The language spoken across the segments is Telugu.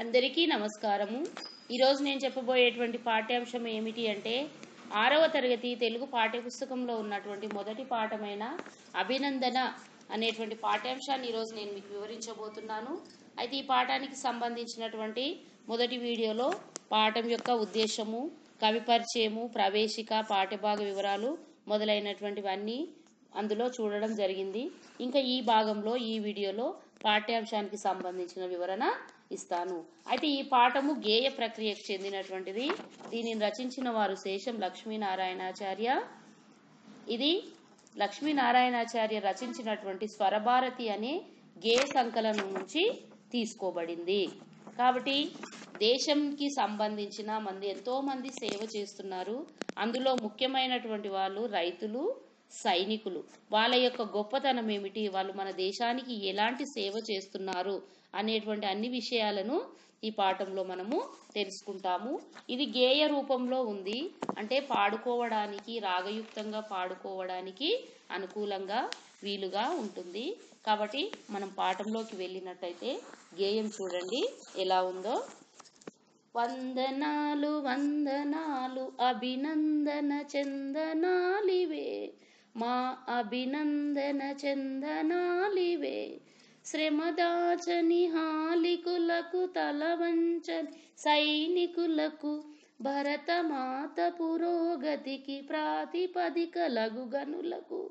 అందరికీ నమస్కారము. ఈరోజు నేను చెప్పబోయేటువంటి పాఠ్యాంశం ఏమిటి అంటే ఆరవ తరగతి తెలుగు పాఠ్యపుస్తకంలో ఉన్నటువంటి మొదటి పాఠమైన అభినందన అనేటువంటి పాఠ్యాంశాన్ని ఈరోజు నేను మీకు వివరించబోతున్నాను. అయితే ఈ పాఠానికి సంబంధించినటువంటి మొదటి వీడియోలో పాఠం యొక్క ఉద్దేశము కవి పరిచయము ప్రవేశిక పాఠ్యభాగ వివరాలు మొదలైనటువంటివన్నీ అందులో చూడడం జరిగింది. ఇంకా ఈ భాగంలో ఈ వీడియోలో పాఠ్యాంశానికి సంబంధించిన వివరణ ఇస్తాను. అయితే ఈ పాఠము గేయ ప్రక్రియకు చెందినటువంటిది. దీనిని రచించిన వారు శేషం లక్ష్మీనారాయణాచార్య. ఇది లక్ష్మీనారాయణాచార్య రచించినటువంటి స్వరభారతి అనే గేయ సంకలనం నుంచి తీసుకోబడింది. కాబట్టి దేశంకి సంబంధించిన మంది ఎంతో మంది సేవ చేస్తున్నారు. అందులో ముఖ్యమైనటువంటి వాళ్ళు రైతులు సైనికులు. వాళ్ళ యొక్క గొప్పతనం ఏమిటి? వాళ్ళు మన దేశానికి ఎలాంటి సేవ చేస్తున్నారు? అనేటువంటి అన్ని విషయాలను ఈ పాఠంలో మనము తెలుసుకుంటాము. ఇది గేయ రూపంలో ఉంది. అంటే పాడుకోవడానికి రాగయుక్తంగా పాడుకోవడానికి అనుకూలంగా వీలుగా ఉంటుంది. కాబట్టి మనం పాఠంలోకి వెళ్ళినట్టయితే గేయం చూడండి ఎలా ఉందో. వందనాలు వందనాలు అభినందన చందనాలివే. మా అభినందన చందనాలివే. శ్రమదాచని హాలికులకు తలవంచని సైనికులకు భరతమాత పురోగతికి ప్రాతిపదికలగు గనులకు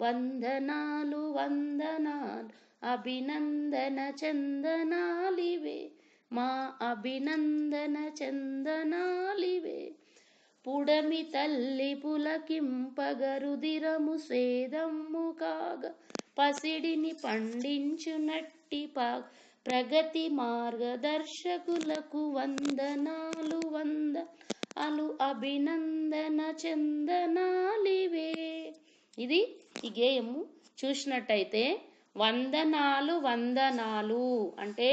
వందనాలు వందనాలు అభినందన చందనాలివే. మా అభినందన చందనాలివే. పుడమి తల్లి పులకింపగరుదిరము సేదమ్ము కాగా పసిడిని పండించునట్టి ప్రగతి మార్గదర్శకులకు వందనాలు వంద అలు అభినందన చందనాలివే. ఇది ఈ గేయము చూసినట్టయితే వందనాలు వందనాలు అంటే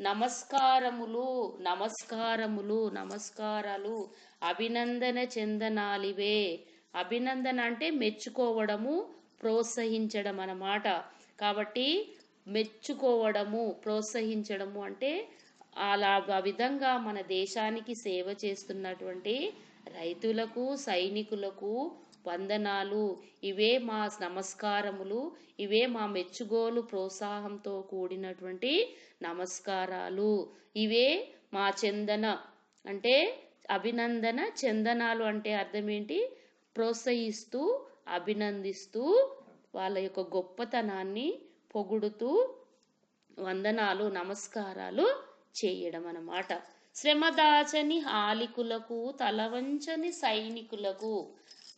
నమస్కారములు నమస్కారములు నమస్కారాలు అభినందన చెందనాలివే. అభినందన అంటే మెచ్చుకోవడము ప్రోత్సహించడం అన్నమాట కాబట్టి మెచ్చుకోవడము ప్రోత్సహించడము అంటే అలా ఆ విధంగా మన దేశానికి సేవ చేస్తున్నటువంటి రైతులకు సైనికులకు వందనాలు. ఇవే మా నమస్కారములు ఇవే మా మెచ్చుగోలు ప్రోత్సాహంతో కూడినటువంటి నమస్కారాలు. ఇవే మా చందన అంటే అభినందన చందనాలు అంటే అర్థం ఏంటి ప్రోత్సహిస్తూ అభినందిస్తూ వాళ్ళ యొక్క గొప్పతనాన్ని పొగుడుతూ వందనాలు నమస్కారాలు చేయడం అన్నమాట. శ్రమదాచని ఆలికులకు తలవంచని సైనికులకు.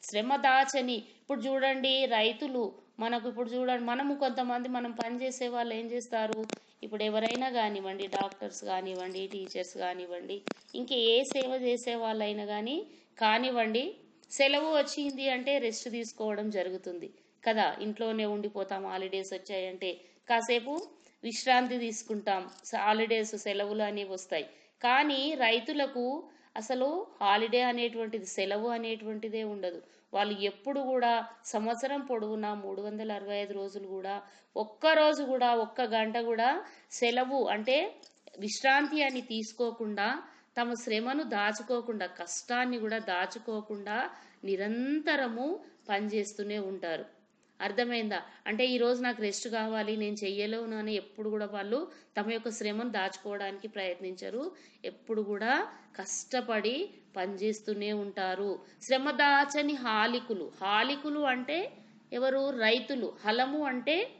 శ్రమదాచని ఇప్పుడు చూడండి రైతులు మనకు ఇప్పుడు చూడండి మనము కొంతమంది మనం పనిచేసే వాళ్ళు ఏం చేస్తారు? ఇప్పుడు ఎవరైనా కానివ్వండి డాక్టర్స్ కానివ్వండి టీచర్స్ కానివ్వండి ఇంకా ఏ సేవ చేసే వాళ్ళైనా కానీ కానివ్వండి సెలవు వచ్చింది అంటే రెస్ట్ తీసుకోవడం జరుగుతుంది. కదా ఇంట్లోనే ఉండిపోతాం హాలిడేస్ వచ్చాయంటే. కాసేపు విశ్రాంతి తీసుకుంటాం. హాలిడేస్ సెలవులు అనేవి వస్తాయి. కానీ రైతులకు అసలు హాలిడే అనేటువంటిది సెలవు అనేటువంటిదే ఉండదు. వాళ్ళు ఎప్పుడు కూడా సంవత్సరం పొడవునా మూడు వందల అరవై ఐదు రోజులు కూడా ఒక్క రోజు కూడా ఒక్క గంట కూడా సెలవు అంటే విశ్రాంతి అని తీసుకోకుండా తమ శ్రమను దాచుకోకుండా కష్టాన్ని కూడా దాచుకోకుండా నిరంతరము పనిచేస్తూనే ఉంటారు. అర్థమైందా? అంటే ఈరోజు నాకు రెస్ట్ కావాలి నేను చెయ్యలేను అని ఎప్పుడు కూడా వాళ్ళు తమ యొక్క శ్రమను దాచుకోవడానికి ప్రయత్నించరు. ఎప్పుడు కూడా కష్టపడి పనిచేస్తూనే ఉంటారు. శ్రమ దాచని హాలికులు. హాలికులు అంటే ఎవరు? రైతులు. హలము అంటే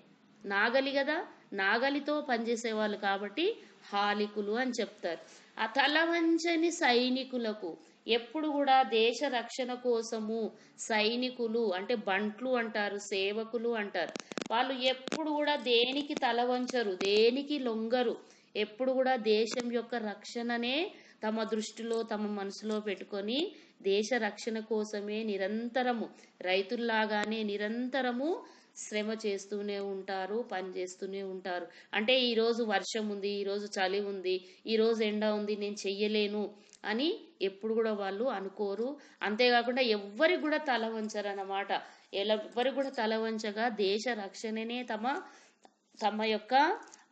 నాగలి కదా? నాగలితో పనిచేసేవాళ్ళు కాబట్టి హాలికులు అని చెప్తారు. ఆ తలవంచని సైనికులకు ఎప్పుడు కూడా దేశ రక్షణ కోసము సైనికులు అంటే బంట్లు అంటారు సేవకులు అంటారు. వాళ్ళు ఎప్పుడు కూడా దేనికి తలవంచరు దేనికి లొంగరు. ఎప్పుడు కూడా దేశం యొక్క రక్షణనే తమ దృష్టిలో తమ మనసులో పెట్టుకొని దేశ రక్షణ కోసమే నిరంతరము రైతుల్లాగానే నిరంతరము శ్రమ చేస్తూనే ఉంటారు పని చేస్తూనే ఉంటారు. అంటే ఈరోజు వర్షం ఉంది ఈరోజు చలి ఉంది ఈరోజు ఎండ ఉంది నేను చెయ్యలేను అని ఎప్పుడు కూడా వాళ్ళు అనుకోరు. అంతేకాకుండా ఎవ్వరికి కూడా తల వంచరు అన్నమాట ఎవ్వరికి కూడా తల వంచగా దేశ రక్షణనే తమ తమ యొక్క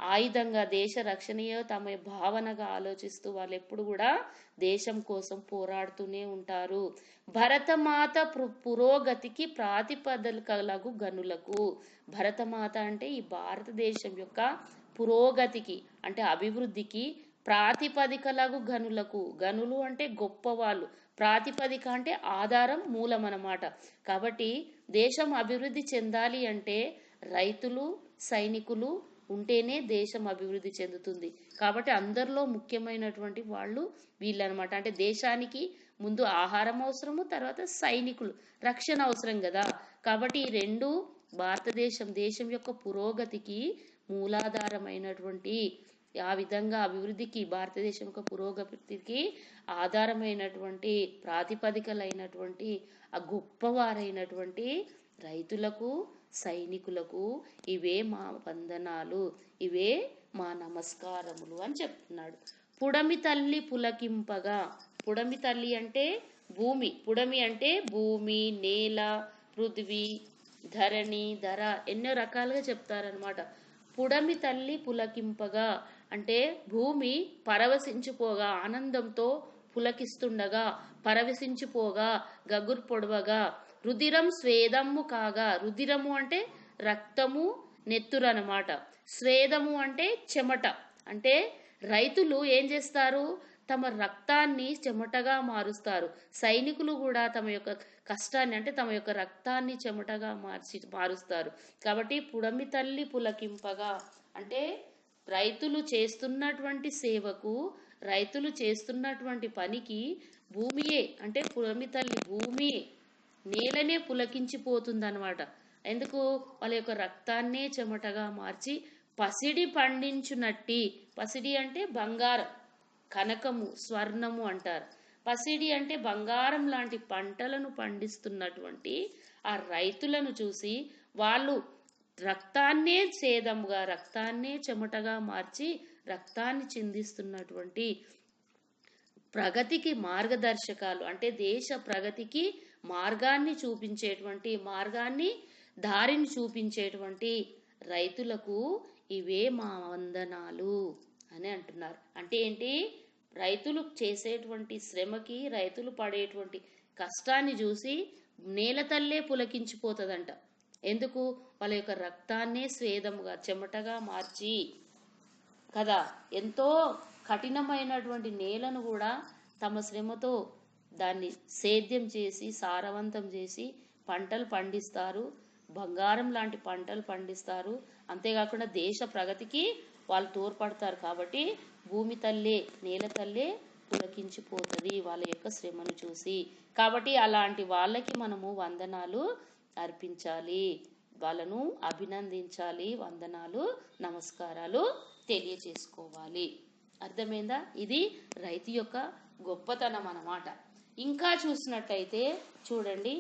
ఆయుధంగా దేశ రక్షణయో తమ భావనగా ఆలోచిస్తూ వాళ్ళు ఎప్పుడు కూడా దేశం కోసం పోరాడుతూనే ఉంటారు. భరతమాత పు- పురోగతికి ప్రాతిపదికలకు గనులకు. భరతమాత అంటే ఈ భారతదేశం యొక్క పురోగతికి అంటే అభివృద్ధికి ప్రాతిపదికలకు గనులకు. గనులు అంటే గొప్పవాళ్ళు. ప్రాతిపదిక అంటే ఆధారం మూలం అన్నమాట కాబట్టి దేశం అభివృద్ధి చెందాలి అంటే రైతులు సైనికులు ఉంటేనే దేశం అభివృద్ధి చెందుతుంది. కాబట్టి అందరిలో ముఖ్యమైనటువంటి వాళ్ళు వీళ్ళనమాట. అంటే దేశానికి ముందు ఆహారం అవసరము తర్వాత సైనికులు. రక్షణ అవసరం కదా. కాబట్టి ఈ రెండు భారతదేశం దేశం యొక్క పురోగతికి మూలాధారమైనటువంటి ఆ విధంగా అభివృద్ధికి భారతదేశం యొక్క పురోగతికి ఆధారమైనటువంటి ప్రాతిపదికలైనటువంటి ఆ గొప్పవారైనటువంటి రైతులకు సైనికులకు ఇవే మా వందనాలు ఇవే మా నమస్కారములు అని చెప్తున్నాడు. పుడమి తల్లి పులకింపగా పుడమి తల్లి అంటే భూమి పుడమి అంటే భూమి నేల పృథ్వీ ధరణి ధర ఎన్నో రకాలుగా చెప్తారనమాట పుడమి తల్లి పులకింపగా అంటే భూమి పరవశించిపోగా ఆనందంతో పులకిస్తుండగా పరవశించిపోగా గగుర్ పొడవగా రుధిరం స్వేదము కాగా రుధిరము అంటే రక్తము నెత్తురు అనమాట స్వేదము అంటే చెమట. అంటే రైతులు ఏం చేస్తారు? తమ రక్తాన్ని చెమటగా మారుస్తారు. సైనికులు కూడా తమ యొక్క కష్టాన్ని అంటే తమ యొక్క రక్తాన్ని చెమటగా మార్చి మారుస్తారు. కాబట్టి పుడమి తల్లి పులకింపగా అంటే రైతులు చేస్తున్నటువంటి సేవకు రైతులు చేస్తున్నటువంటి పనికి భూమియే అంటే పుడమి తల్లి భూమి నేలనే పులకించిపోతుందనమాట ఎందుకు? వాళ్ళ యొక్క రక్తాన్నే చెమటగా మార్చి పసిడి పండించునట్టి. పసిడి అంటే బంగారం. కనకము స్వర్ణము అంటారు. పసిడి అంటే బంగారం లాంటి పంటలను పండిస్తున్నటువంటి ఆ రైతులను చూసి వాళ్ళు రక్తాన్నే ఛేదముగా రక్తాన్నే చెమటగా మార్చి రక్తాన్ని చిందిస్తున్నటువంటి ప్రగతికి మార్గదర్శకాలు. అంటే దేశ ప్రగతికి మార్గాన్ని చూపించేటువంటి మార్గాన్ని దారిని చూపించేటువంటి రైతులకు ఇవే మా వందనాలు అని అంటున్నారు. అంటే ఏంటి? రైతులు చేసేటువంటి శ్రమకి రైతులు పడేటువంటి కష్టాన్ని చూసి నేల తల్లే పులకించిపోతుందంట. ఎందుకు? వాళ్ళ యొక్క రక్తాన్నే స్వేదముగా చెమటగా మార్చి కదా ఎంతో కఠినమైనటువంటి నేలను కూడా తమ శ్రమతో దాన్ని సేద్యం చేసి సారవంతం చేసి పంటలు పండిస్తారు. బంగారం లాంటి పంటలు పండిస్తారు. అంతేకాకుండా దేశ ప్రగతికి వాళ్ళు తోడ్పడతారు కాబట్టి భూమి తల్లే నేల తల్లే పులకించిపోతుంది వాళ్ళ యొక్క శ్రమను చూసి. కాబట్టి అలాంటి వాళ్ళకి మనము వందనాలు అర్పించాలి. వాళ్ళను అభినందించాలి. వందనాలు నమస్కారాలు తెలియచేసుకోవాలి. అర్థమైందా? ఇది రైతు యొక్క గొప్పతనం అన్నమాట. ఇంకా చూసినట్టయితే చూడండి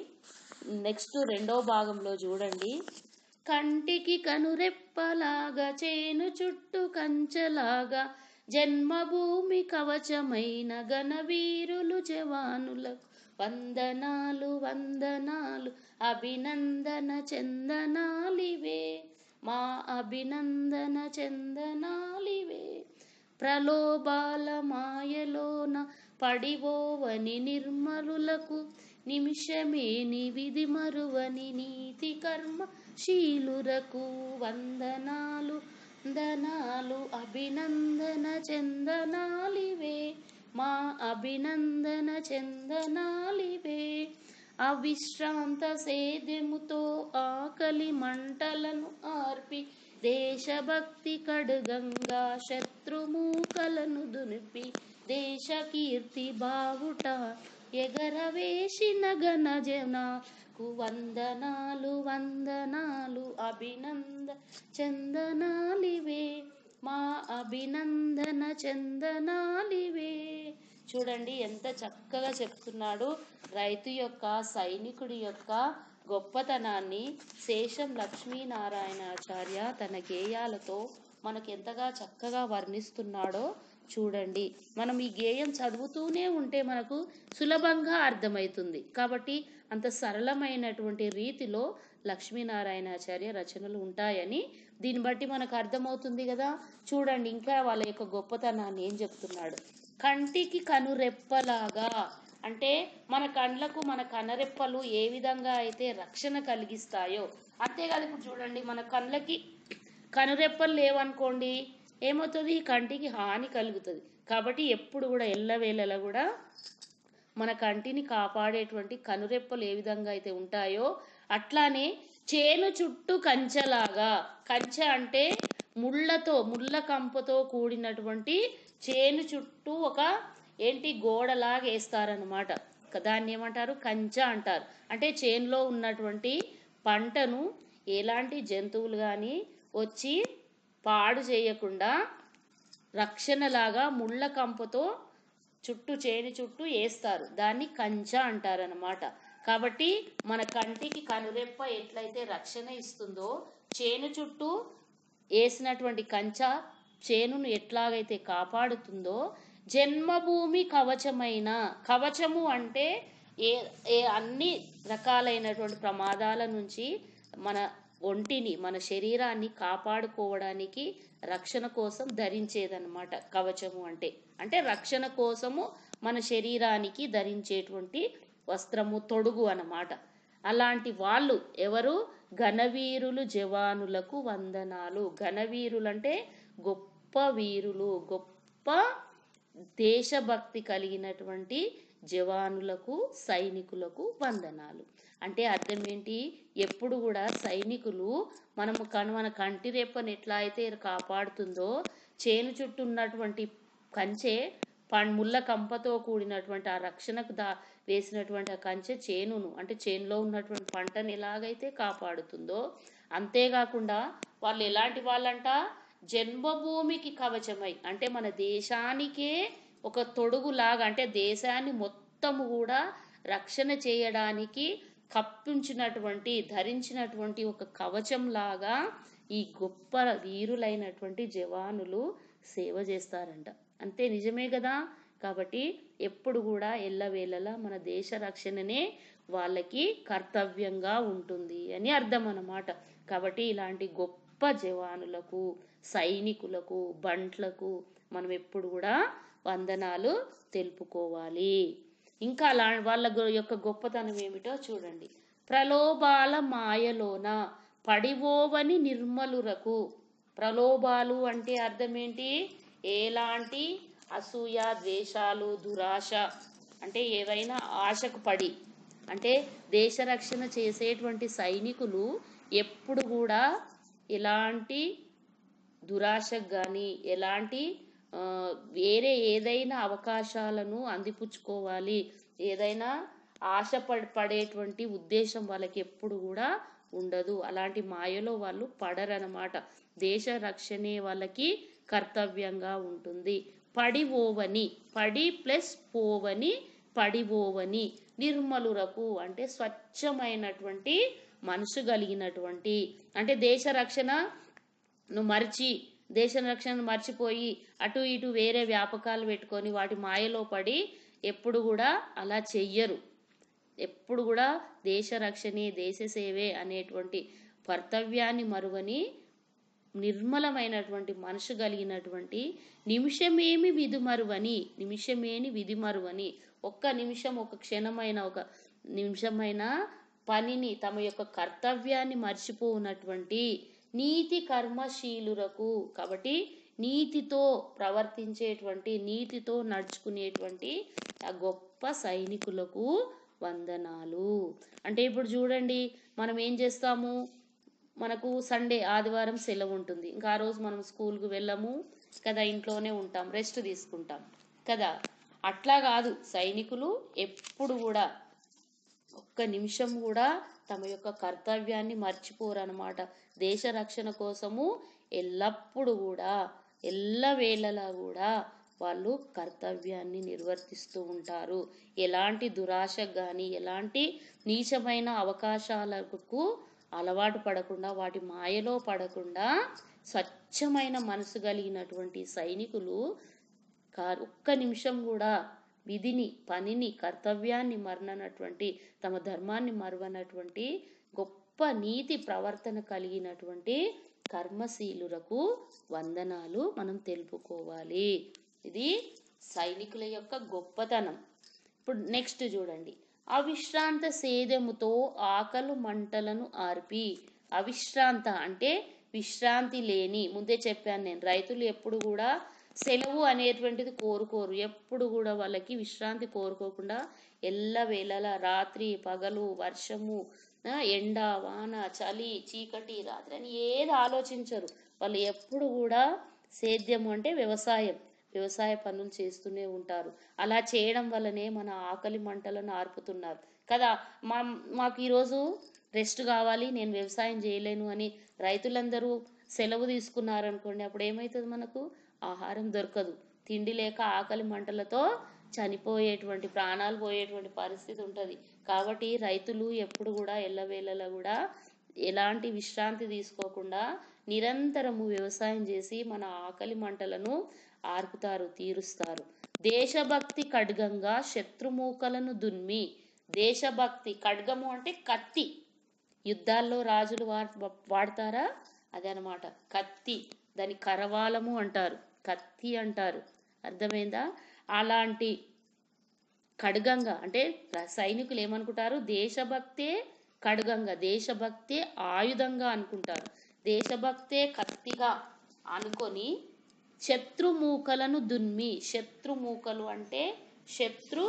నెక్స్ట్ రెండో భాగంలో చూడండి. కంటికి కనురెప్పలాగా చేను చుట్టూ కంచెలాగా జన్మభూమి కవచమైన ఘనవీరులు జవానులకు వందనాలు వందనాలు అభినందన చందనాలివే మా అభినందన చందనాలివే. ప్రలోభాల మాయలోన పడివోవని నిర్మలులకు నిమిషమే నివిధి మరువని నీతి కర్మ శీలురకు వందనాలు వందనాలు అభినందన చందనాలివే. మా అభినందన చందనాలివే. అవిశ్రాంత సేద్యముతో ఆకలి మంటలను ఆర్పి దేశభక్తి కడుగంగా శత్రుమూకలను దునిపి దేశ కీర్తి బావుట ఎగరవేసిన గణ జనకు వందనాలు వందనాలు అభినంద చందనాలివే. మా అభినందన చందనాలివే. చూడండి ఎంత చక్కగా చెప్తున్నాడు. రైతు యొక్క సైనికుడి యొక్క గొప్పతనాన్ని శేషం లక్ష్మీనారాయణాచార్య తన గేయాలతో మనకు ఎంతగా చక్కగా వర్ణిస్తున్నాడో చూడండి. మనం ఈ గేయం చదువుతూనే ఉంటే మనకు సులభంగా అర్థమవుతుంది. కాబట్టి అంత సరళమైనటువంటి రీతిలో లక్ష్మీనారాయణాచార్య రచనలు ఉంటాయని దీన్ని బట్టి మనకు అర్థమవుతుంది కదా. చూడండి ఇంకా వాళ్ళ యొక్క గొప్పతనాన్ని ఏం చెప్తున్నాడు. కంటికి కనురెప్పలాగా. అంటే మన కండ్లకు మన కనరెప్పలు ఏ విధంగా అయితే రక్షణ కలిగిస్తాయో. అంతేకాదు ఇప్పుడు చూడండి మన కళ్ళకి కనురెప్పలు లేవనుకోండి. ఏమవుతుంది? కంటికి హాని కలుగుతుంది. కాబట్టి ఎప్పుడు కూడా ఎల్లవేళలా కూడా మన కంటిని కాపాడేటువంటి కనురెప్పలు ఏ విధంగా అయితే ఉంటాయో అట్లానే చేను చుట్టూ కంచెలాగా కంచె అంటే ముళ్ళతో ముళ్ళ కంపతో కూడినటువంటి చేను చుట్టూ ఒక ఏంటి గోడలాగా వేస్తారనమాట దాన్ని ఏమంటారు? కంచె అంటారు. అంటే చేనులో ఉన్నటువంటి పంటను ఎలాంటి జంతువులు కానీ వచ్చి పాడు చేయకుండా రక్షణలాగా ముళ్ళ కంపతో చుట్టూ చేని చుట్టూ వేస్తారు దాన్ని కంచ అంటారనమాట కాబట్టి మన కంటికి కనురెప్ప ఎట్లయితే రక్షణ ఇస్తుందో చేను చుట్టూ వేసినటువంటి కంచ చేనును ఎట్లాగైతే కాపాడుతుందో జన్మభూమి కవచమైన కవచము అంటే ఏ ఏ అన్ని రకాలైనటువంటి ప్రమాదాల నుంచి మన ఒంటిని మన శరీరాన్ని కాపాడుకోవడానికి రక్షణ కోసం ధరించేదన్నమాట కవచము అంటే. అంటే రక్షణ కోసము మన శరీరానికి ధరించేటువంటి వస్త్రము తొడుగు అన్నమాట. అలాంటి వాళ్ళు ఎవరు? ఘనవీరులు జవానులకు వందనాలు. ఘనవీరులంటే గొప్ప వీరులు గొప్ప దేశభక్తి కలిగినటువంటి జవానులకు సైనికులకు వందనాలు. అంటే అర్థం ఏంటి? ఎప్పుడు కూడా సైనికులు మనము కను మన కంటి రెప్పని ఎట్లా అయితే కాపాడుతుందో చేను చుట్టూ ఉన్నటువంటి కంచె పం ముళ్ళ కంపతో కూడినటువంటి ఆ రక్షణకు దా వేసినటువంటి ఆ కంచె చేనును అంటే చేనులో ఉన్నటువంటి పంటను ఎలాగైతే కాపాడుతుందో అంతేకాకుండా వాళ్ళు ఎలాంటి వాళ్ళంట? జన్మభూమికి కవచమై అంటే మన దేశానికే ఒక తొడుగులాగా అంటే దేశాన్ని మొత్తము కూడా రక్షణ చేయడానికి కప్పించినటువంటి ధరించినటువంటి ఒక కవచం లాగా ఈ గొప్ప వీరులైనటువంటి జవానులు సేవ చేస్తారంట. అంతే నిజమే కదా? కాబట్టి ఎప్పుడు కూడా ఎల్లవేళలా మన దేశ రక్షణనే వాళ్ళకి కర్తవ్యంగా ఉంటుంది అని అర్థం అన్నమాట కాబట్టి ఇలాంటి గొప్ప గొప్ప జవానులకు సైనికులకు బంట్లకు మనం ఎప్పుడు కూడా వందనాలు తెలుపుకోవాలి. ఇంకా అలా వాళ్ళ యొక్క గొప్పతనం ఏమిటో చూడండి. ప్రలోభాల మాయలోన పడివోవని నిర్మలురకు. ప్రలోభాలు అంటే అర్థం ఏంటి? ఎలాంటి అసూయ ద్వేషాలు దురాశ అంటే ఏవైనా ఆశకు పడి అంటే దేశ రక్షణ చేసేటువంటి సైనికులు ఎప్పుడు కూడా ఎలాంటి దురాశకు కానీ ఎలాంటి వేరే ఏదైనా అవకాశాలను అందిపుచ్చుకోవాలి. ఏదైనా ఆశ పడేటువంటి ఉద్దేశం వాళ్ళకి ఎప్పుడు కూడా ఉండదు. అలాంటి మాయలో వాళ్ళు పడరనమాట దేశ రక్షణే వాళ్ళకి కర్తవ్యంగా ఉంటుంది. పడివోవని పడి ప్లస్ పోవని పడివోవని నిర్మలురకు అంటే స్వచ్ఛమైనటువంటి మనసు కలిగినటువంటి అంటే దేశ రక్షణ మరిచి దేశ రక్షణను మర్చిపోయి అటు ఇటు వేరే వ్యాపకాలు పెట్టుకొని వాటి మాయలో పడి ఎప్పుడు కూడా అలా చెయ్యరు. ఎప్పుడు కూడా దేశ రక్షణే దేశ సేవే అనేటువంటి కర్తవ్యాన్ని మరువని నిర్మలమైనటువంటి మనసు కలిగినటువంటి నిమిషమేమి విధిమరువని నిమిషమేని విధిమరువని ఒక్క నిమిషం ఒక క్షణమైన ఒక నిమిషమైన పనిని తమ యొక్క కర్తవ్యాన్ని మర్చిపోనటువంటి నీతి కర్మశీలురకు. కాబట్టి నీతితో ప్రవర్తించేటువంటి నీతితో నడుచుకునేటువంటి ఆ గొప్ప సైనికులకు వందనాలు. అంటే ఇప్పుడు చూడండి మనం ఏం చేస్తాము? మనకు సండే ఆదివారం సెలవు ఉంటుంది. ఇంకా ఆ రోజు మనం స్కూల్కి వెళ్ళము కదా ఇంట్లోనే ఉంటాం రెస్ట్ తీసుకుంటాం కదా. అట్లా కాదు సైనికులు ఎప్పుడు కూడా ఒక్క నిమిషం కూడా తమ యొక్క కర్తవ్యాన్ని మర్చిపోరనమాట దేశ రక్షణ కోసము ఎల్లప్పుడూ కూడా ఎల్లవేళలా కూడా వాళ్ళు కర్తవ్యాన్ని నిర్వర్తిస్తూ ఉంటారు. ఎలాంటి దురాశకు కానీ ఎలాంటి నీచమైన అవకాశాలకు అలవాటు పడకుండా వాటి మాయలో పడకుండా స్వచ్ఛమైన మనసు కలిగినటువంటి సైనికులు ఒక్క నిమిషం కూడా విధిని పనిని కర్తవ్యాన్ని మరణనటువంటి తమ ధర్మాన్ని మరవనటువంటి గొప్ప నీతి ప్రవర్తన కలిగినటువంటి కర్మశీలులకు వందనాలు మనం తెలుపుకోవాలి. ఇది సైనికుల యొక్క గొప్పతనం. ఇప్పుడు నెక్స్ట్ చూడండి. అవిశ్రాంత సేదెముతో ఆకలు మంటలను ఆర్పి. అవిశ్రాంత అంటే విశ్రాంతి లేని ముందే చెప్పాను నేను రైతులు ఎప్పుడు కూడా సెలవు అనేటువంటిది కోరుకోరు. ఎప్పుడు కూడా వాళ్ళకి విశ్రాంతి కోరుకోకుండా ఎల్లవేళలా రాత్రి పగలు వర్షము ఎండ వాన చలి చీకటి రాత్రి అని ఏది ఆలోచించరు. వాళ్ళు ఎప్పుడు కూడా సేద్యము అంటే వ్యవసాయం వ్యవసాయ పనులు చేస్తూనే ఉంటారు. అలా చేయడం వల్లనే మన ఆకలి మంటలను ఆర్పుతున్నారు. కదా మా మాకు ఈరోజు రెస్ట్ కావాలి నేను వ్యవసాయం చేయలేను అని రైతులందరూ సెలవు తీసుకున్నారనుకోండి అప్పుడు ఏమవుతుంది మనకు? ఆహారం దొరకదు. తిండి లేక ఆకలి మంటలతో చనిపోయేటువంటి ప్రాణాలు పోయేటువంటి పరిస్థితి ఉంటుంది. కాబట్టి రైతులు ఎప్పుడు కూడా ఎల్లవేళలా కూడా ఎలాంటి విశ్రాంతి తీసుకోకుండా నిరంతరము వ్యవసాయం చేసి మన ఆకలి మంటలను ఆర్పుతారు తీరుస్తారు. దేశభక్తి ఖడ్గంగా శత్రుమూకలను దున్మి దేశభక్తి ఖడ్గము అంటే కత్తి. యుద్ధాల్లో రాజులు వా- వాడతారా? అదనమాట. కత్తి దాని కరవాలము అంటారు. కత్తి అంటారు. అర్థమైందా? అలాంటి ఖడ్గంగా అంటే సైనికులు ఏమనుకుంటారు? దేశభక్తే ఖడ్గంగా దేశభక్తే ఆయుధంగా అనుకుంటారు. దేశభక్తే కత్తిగా అనుకొని శత్రుమూకలను దున్మి శత్రుమూకలు అంటే శత్రు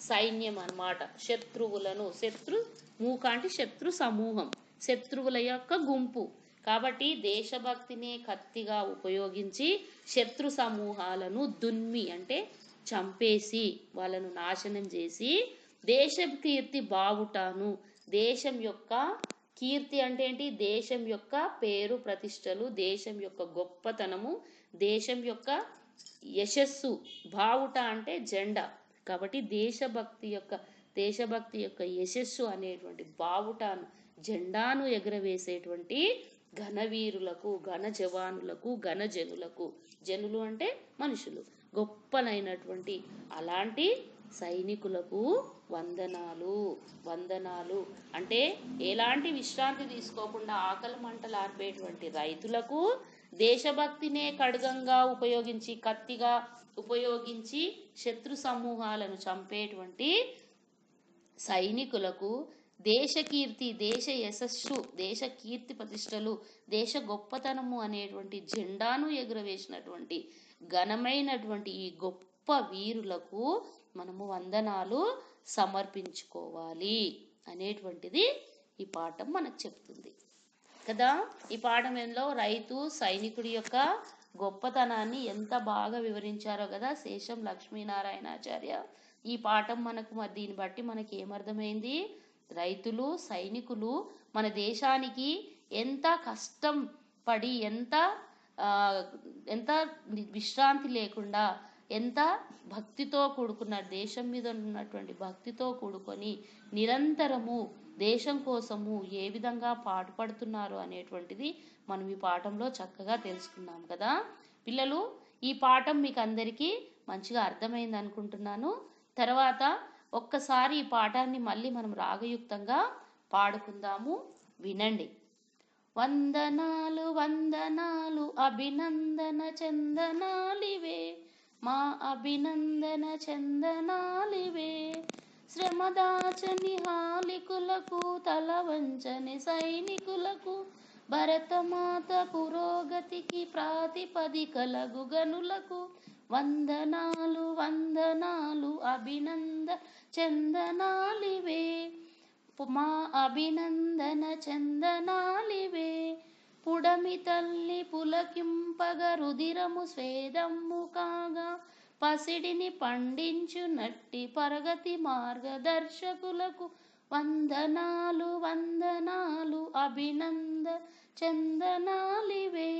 సైన్యం అన్నమాట. శత్రువులను శత్రు మూక అంటే శత్రు సమూహం. శత్రువుల యొక్క గుంపు. కాబట్టి దేశభక్తిని కత్తిగా ఉపయోగించి శత్రు సమూహాలను దున్మి అంటే చంపేసి వాళ్ళను నాశనం చేసి దేశ కీర్తి బావుటాను. దేశం యొక్క కీర్తి అంటే ఏంటి? దేశం యొక్క పేరు ప్రతిష్టలు దేశం యొక్క గొప్పతనము దేశం యొక్క యశస్సు. బావుట అంటే జెండా. కాబట్టి దేశభక్తి యొక్క దేశభక్తి యొక్క యశస్సు అనేటువంటి బావుటాను జెండాను ఎగరవేసేటువంటి ఘనవీరులకు ఘన జవానులకు ఘన జనులకు. జనులు అంటే మనుషులు. గొప్పనైనటువంటి అలాంటి సైనికులకు వందనాలు. వందనాలు. అంటే ఎలాంటి విశ్రాంతి తీసుకోకుండా ఆకలి మంటలు ఆర్పేటువంటి రైతులకు దేశభక్తినే కడగంగా ఉపయోగించి కత్తిగా ఉపయోగించి శత్రు సమూహాలను చంపేటువంటి సైనికులకు దేశ కీర్తి దేశ యశస్సు దేశ కీర్తి ప్రతిష్టలు దేశ గొప్పతనము అనేటువంటి జెండాను ఎగురవేసినటువంటి ఘనమైనటువంటి ఈ గొప్ప వీరులకు మనము వందనాలు సమర్పించుకోవాలి అనేటువంటిది ఈ పాఠం మనకు చెప్తుంది. కదా? ఈ పాఠంలో రైతు సైనికుడి యొక్క గొప్పతనాన్ని ఎంత బాగా వివరించారో కదా? శేషం లక్ష్మీనారాయణాచార్య. ఈ పాఠం మనకు దీన్ని బట్టి మనకి ఏమర్థమైంది రైతులు సైనికులు మన దేశానికి ఎంత కష్టం పడి ఎంత ఎంత విశ్రాంతి లేకుండా ఎంత భక్తితో కూడుకున్న దేశం మీద ఉన్నటువంటి భక్తితో కూడుకొని నిరంతరము దేశం కోసము ఏ విధంగా పాటుపడుతున్నారు అనేటువంటిది మనం ఈ పాఠంలో చక్కగా తెలుసుకున్నాం కదా. పిల్లలు ఈ పాఠం మీకు అందరికీ మంచిగా అర్థమైంది అనుకుంటున్నాను తర్వాత ఒక్కసారి ఈ పాఠాన్ని మళ్ళీ మనం రాగయుక్తంగా పాడుకుందాము. వినండి. వందనాలు వందనాలు అభినందన చందనాలివే. మా అభినందన చందనాలివే. శ్రమదాచని హాలికులకు తల వంచని సైనికులకు భరతమాత పురోగతికి ప్రాతిపదికలగు గనులకు వందనాలు వందనాలు అభినంద చందనాలివే. మా అభినందన చందనాలివే. పుడమి తల్లి పులకింపగ రుదిరము స్వేదమ్ము కాగా పసిడిని పండించునట్టి పరగతి మార్గదర్శకులకు వందనాలు వందనాలు అభినంద చందనాలివే.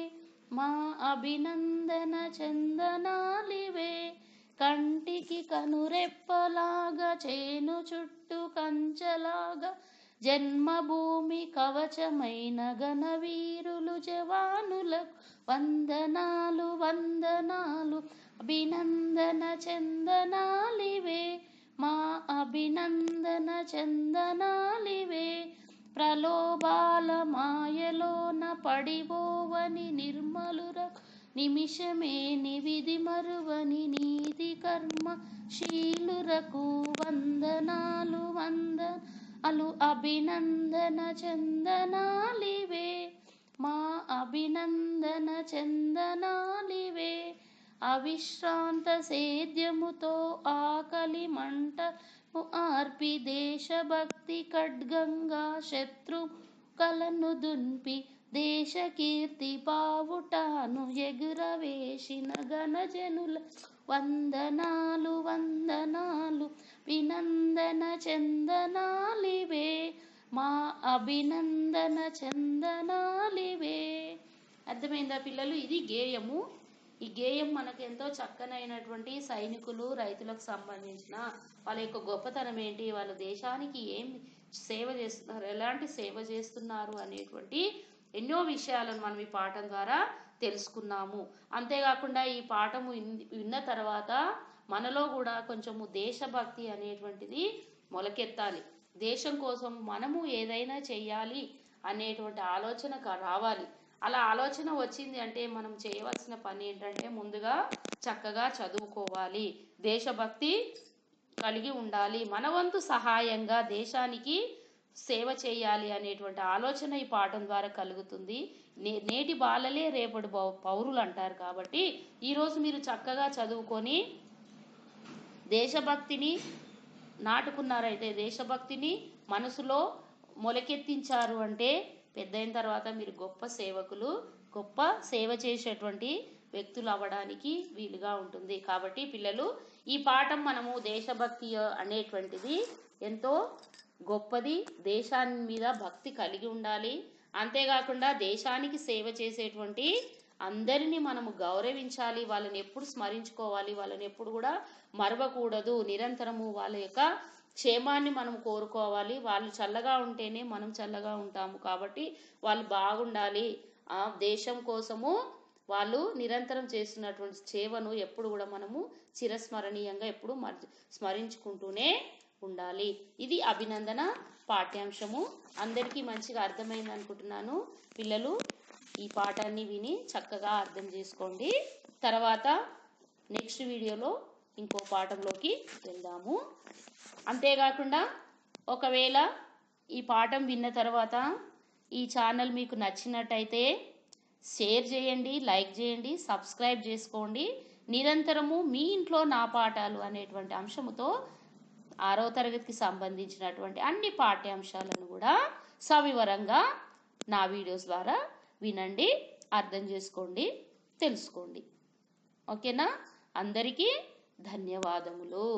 మా అభినందన చందనాలివే. కంటికి కనురెప్పలాగా చేను చుట్టూ కంచలాగా. జన్మభూమి కవచమైన ఘనవీరులు జవానులకు వందనాలు వందనాలు. అభినందన చందనాలివే మా అభినందన చందనాలివే. ప్రలోభాల మాయలోన పడిపోవని నిర్మలుర నిమిషమే నివిధి మరువని నీతి కర్మ శీలురకు వందనాలు వందనాలు అభినందన చందనాలివే మా అభినందన చందనాలివే అవిశ్రాంత సేద్యముతో ఆకలి మంట ఆర్పి దేశభక్తి ఖడ్గంగా శత్రు కలను దున్పి దేశ కీర్తి పావుటాను ఎగురవేసిన గణజనుల వందనాలు వందనాలు వినందన చందనాలివే మా అభినందన చందనాలివే. అర్థమైందా పిల్లలు? ఇది గేయము. ఈ గేయం మనకు ఎంతో చక్కనైనటువంటి సైనికులు రైతులకు సంబంధించిన వాళ్ళ యొక్క గొప్పతనం ఏంటి వాళ్ళ దేశానికి ఏం సేవ చేస్తున్నారు ఎలాంటి సేవ చేస్తున్నారు అనేటువంటి ఎన్నో విషయాలను మనం ఈ పాఠం ద్వారా తెలుసుకున్నాము. అంతేకాకుండా ఈ పాఠము ఇన్- విన్న తర్వాత మనలో కూడా కొంచెము దేశభక్తి అనేటువంటిది మొలకెత్తాలి. దేశం కోసం మనము ఏదైనా చెయ్యాలి అనేటువంటి ఆలోచన రావాలి. అలా ఆలోచన వచ్చింది అంటే మనం చేయవలసిన పని ఏంటంటే ముందుగా చక్కగా చదువుకోవాలి. దేశభక్తి కలిగి ఉండాలి. మన వంతు సహాయంగా దేశానికి సేవ చేయాలి అనేటువంటి ఆలోచన ఈ పాఠం ద్వారా కలుగుతుంది. నే- నేటి బాలలే రేపటి పౌ- పౌరులు అంటారు కాబట్టి ఈరోజు మీరు చక్కగా చదువుకొని దేశభక్తిని నాటుకున్నారైతే దేశభక్తిని మనసులో మొలకెత్తించారు అంటే పెద్దయిన తర్వాత మీరు గొప్ప సేవకులు గొప్ప సేవ చేసేటువంటి వ్యక్తులు అవ్వడానికి వీలుగా ఉంటుంది. కాబట్టి పిల్లలు ఈ పాఠం మనము దేశభక్తి అనేటువంటిది ఎంతో గొప్పది. దేశాన్ని మీద భక్తి కలిగి ఉండాలి. అంతేకాకుండా దేశానికి సేవ చేసేటువంటి అందరినీ మనము గౌరవించాలి. వాళ్ళని ఎప్పుడు స్మరించుకోవాలి. వాళ్ళని ఎప్పుడు కూడా మరవకూడదు. నిరంతరము వాళ్ళ యొక్క క్షేమాన్ని మనం కోరుకోవాలి. వాళ్ళు చల్లగా ఉంటేనే మనం చల్లగా ఉంటాము. కాబట్టి వాళ్ళు బాగుండాలి. ఆ దేశం కోసము వాళ్ళు నిరంతరం చేస్తున్నటువంటి సేవను ఎప్పుడు కూడా మనము చిరస్మరణీయంగా ఎప్పుడు స్మరించుకుంటూనే ఉండాలి. ఇది అభినందన పాఠ్యాంశము. అందరికీ మంచిగా అర్థమైంది అనుకుంటున్నాను. పిల్లలు ఈ పాఠాన్ని విని చక్కగా అర్థం చేసుకోండి. తర్వాత నెక్స్ట్ వీడియోలో ఇంకో పాఠంలోకి వెళ్దాము. అంతేకాకుండా ఒకవేళ ఈ పాఠం విన్న తర్వాత ఈ ఛానల్ మీకు నచ్చినట్టయితే షేర్ చేయండి లైక్ చేయండి సబ్స్క్రైబ్ చేసుకోండి. నిరంతరము మీ ఇంట్లో నా పాఠాలు అనేటువంటి అంశముతో ఆరో తరగతికి సంబంధించినటువంటి అన్ని పాఠ్యాంశాలను కూడా సవివరంగా నా వీడియోస్ ద్వారా వినండి అర్థం చేసుకోండి తెలుసుకోండి. ఓకేనా? అందరికీ ధన్యవాదములు.